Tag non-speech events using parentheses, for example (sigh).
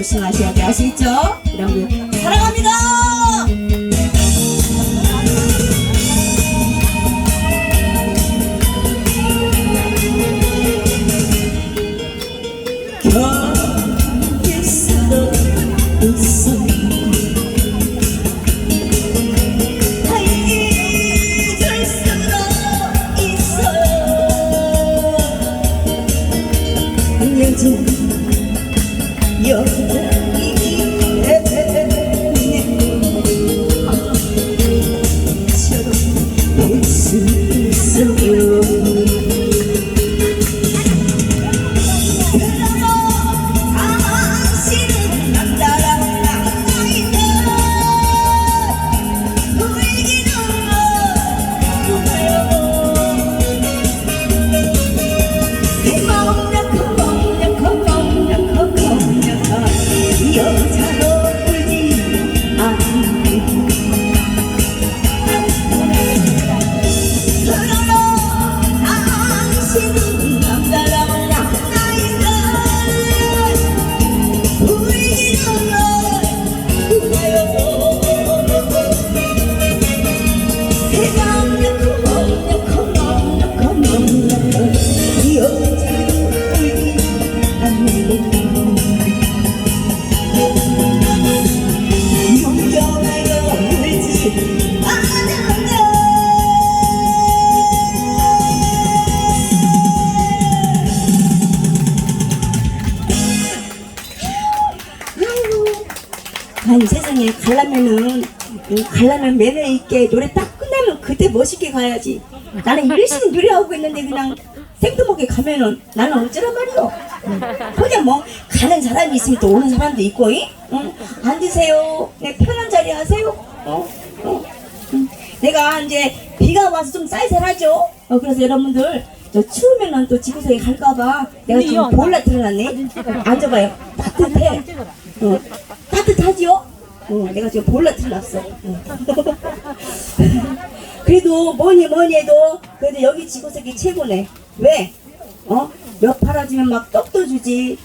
조심하셔야 돼 아시겠죠? 여러분 사랑합니다. 여전 아니 세상에 가려면은 음, 가려면 매너 있게 노래 딱 끝나면 그때 멋있게 가야지 나는 열심히 노래하고 있는데 그냥 생뚱맞게 가면은 나는 어쩌란 말이오 응. 그냥 뭐 가는 사람이 있으면 또 오는 사람도 있고 이? 응? 앉으세요 네, 편한 자리 하세요 어? 어? 응. 내가 이제 비가 와서 좀 쌀쌀하죠 어, 그래서 여러분들 저 추우면은 또 지구석에 갈까봐 내가 지금 보일러 틀어놨네 앉아봐요 따뜻해 어? 어, 내가 지금 볼라 틀렸어. 어. (laughs) 그래도 뭐니 뭐니 해도 그래도 여기 지구석이 최고네. 왜? 어? 몇 팔아주면 막 떡도 주지,